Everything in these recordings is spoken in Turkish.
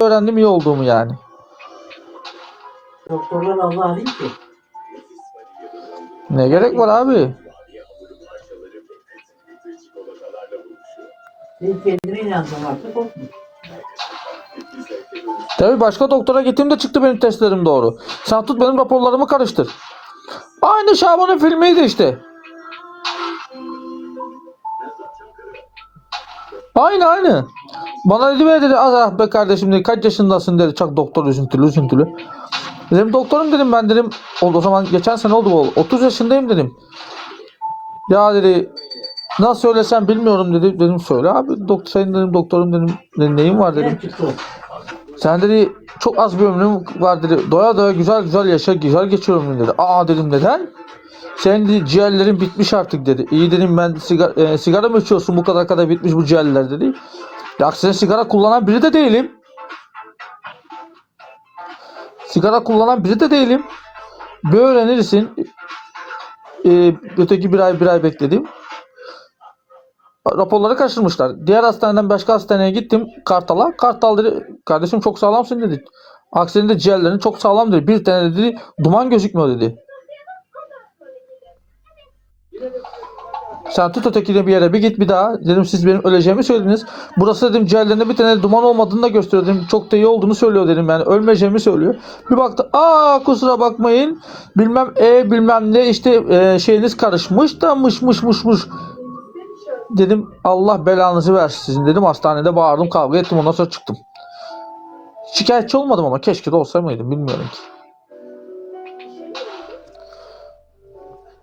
öğrendim iyi olduğumu yani. Doktorlar Allah değil ki. Ne gerek var abi? Sen kendine inandın artık. Tabii başka doktora gittiğimde çıktı benim testlerim doğru. Sen tut benim raporlarımı karıştır. Aynı Şaban'ın filmiydi işte. Aynı aynı. Bana dedi be dedi. Az ah be kardeşim dedi. Kaç yaşındasın? dedi. Çok doktor üzüntülü üzüntülü. Dedim doktorum dedim. Ben dedim o, o zaman geçen sene oldu bu 30 yaşındayım dedim. Ya dedi nasıl söylesem bilmiyorum dedi. Dedim söyle abi doktor senin dedim doktorum dedim. "ne- neyin var? dedim. Sen dedi çok az bir ömrüm var dedi. Doya doya güzel güzel yaşa güzel geçir ömrün dedi. Aa dedim neden? Senin dedi, ciğerlerin bitmiş artık dedi. İyi dedim ben sigara, e, sigara mı içiyorsun bu kadar kadar bitmiş bu ciğerler dedi. Ya aksine sigara kullanan biri de değilim. Sigara kullanan biri de değilim. Bir öğrenirsin. E, öteki bir ay bir ay bekledim. Raporları kaçırmışlar. Diğer hastaneden başka hastaneye gittim Kartal'a. Kartal dedi kardeşim çok sağlamsın dedi. Aksine de ciğerlerin çok sağlam dedi. Bir tane dedi duman gözükmüyor dedi. Sen tut ötekine bir yere bir git bir daha. Dedim siz benim öleceğimi söylediniz. Burası dedim ciğerlerinde bir tane duman olmadığını da gösteriyor. Çok da iyi olduğunu söylüyor dedim yani ölmeyeceğimi söylüyor. Bir baktı aa kusura bakmayın bilmem e bilmem ne işte e, şeyiniz karışmış da mış mış mış mış. Dedim Allah belanızı versin sizin dedim hastanede bağırdım kavga ettim ondan sonra çıktım. Şikayetçi olmadım ama keşke de olsa mıydım bilmiyorum ki.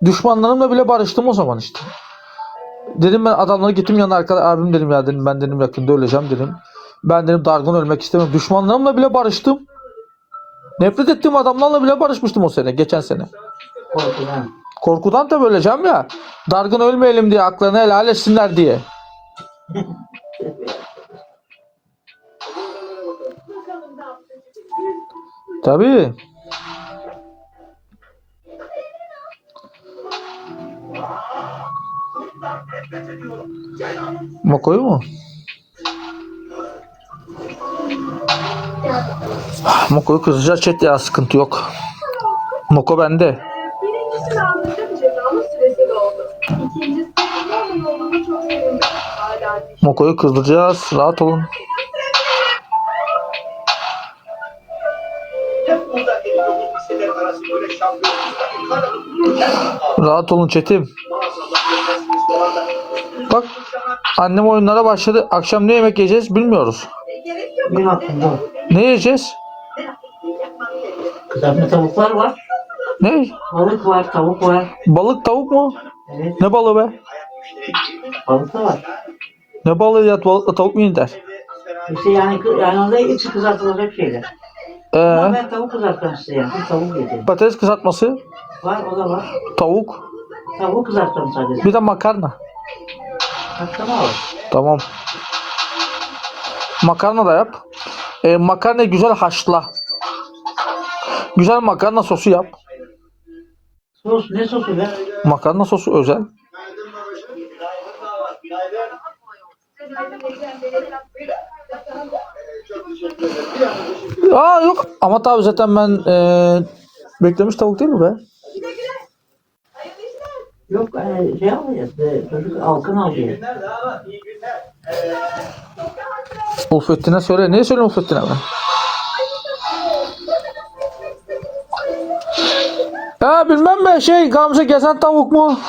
Düşmanlarımla bile barıştım o zaman işte. Dedim ben adamlara gittim yanına arkadaş abim dedim ya dedim ben dedim yakında öleceğim dedim. Ben dedim dargın ölmek istemiyorum. Düşmanlarımla bile barıştım. Nefret ettiğim adamlarla bile barışmıştım o sene geçen sene. Korkudan. Korkudan da öleceğim ya. Dargın ölmeyelim diye aklarını helal etsinler diye. Tabii. Mokoyu mu? Mokoyu kızacağız chat ya sıkıntı yok. Moko bende. Moko'yu kızdıracağız. Rahat olun. Rahat olun chatim. Bak annem oyunlara başladı. Akşam ne yemek yiyeceğiz bilmiyoruz. Baktım bu. Ne yiyeceğiz? Kızartma tavuklar var. Ne? Balık var, tavuk var. Balık tavuk mu? Evet, Ne balığı be? balık da var. Ne balığı ya balıkla tavuk mu yenir? İşte yani, yani onda içi kızartılacak şeyler. Ama Ee, ben tavuk kızartacağım size yani. Bir tavuk yedim. patates kızartması, Var, o da var. tavuk, Tavuk kızartacağım sadece. bir de makarna. Hakkama var. Tamam. Makarna da yap. Ee, makarnayı güzel haşla. Güzel makarna sosu yap. Sos, ne sosu be? Makarna sosu özel. Aa yok ama tabii zaten ben eee, beklemiş tavuk değil mi be? Yok, yani şey alacağız. e, Çocuk alkın alıyor. Ufettin'e söyle. Niye söylüyorsun Ufettin'e ben? Ha bilmem ben şey Gamze gezen tavuk mu?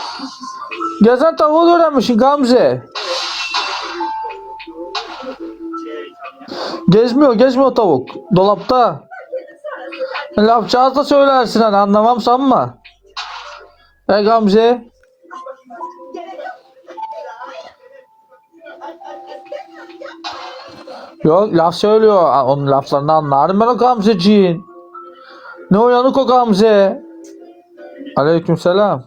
Gezen tavuğu öğrenmişsin Gamze. Gezmiyor gezmiyor tavuk. Dolapta. Lafçağız da söylersin hani anlamam sanma. E Gamze. Yok laf söylüyor. Onun laflarını anlarım ben o Gamzeciğin. Ne uyanık o Gamze. Aleykümselam.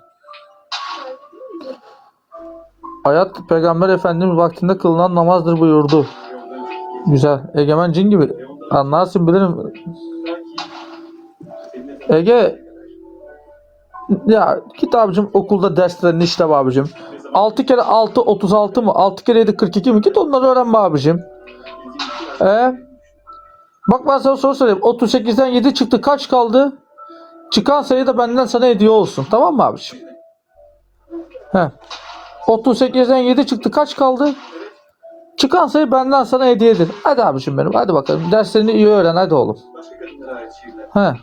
Hayat Peygamber Efendimiz vaktinde kılınan namazdır buyurdu. Güzel. Egemen cin gibi. Anlarsın bilirim. Ege ya git abicim okulda derslerin işte be abicim. 6 kere 6 36 mı? 6 kere 7 42 mi? Git onları öğrenme abicim. E Bak ben sana soru sorayım. 38'den 7 çıktı. Kaç kaldı? Çıkan sayı da benden sana hediye olsun. Tamam mı abiciğim? He. 38'den 7 çıktı. Kaç kaldı? Çıkan sayı benden sana hediyedir. Hadi abiciğim benim. Hadi bakalım. Derslerini iyi öğren. Hadi oğlum. He.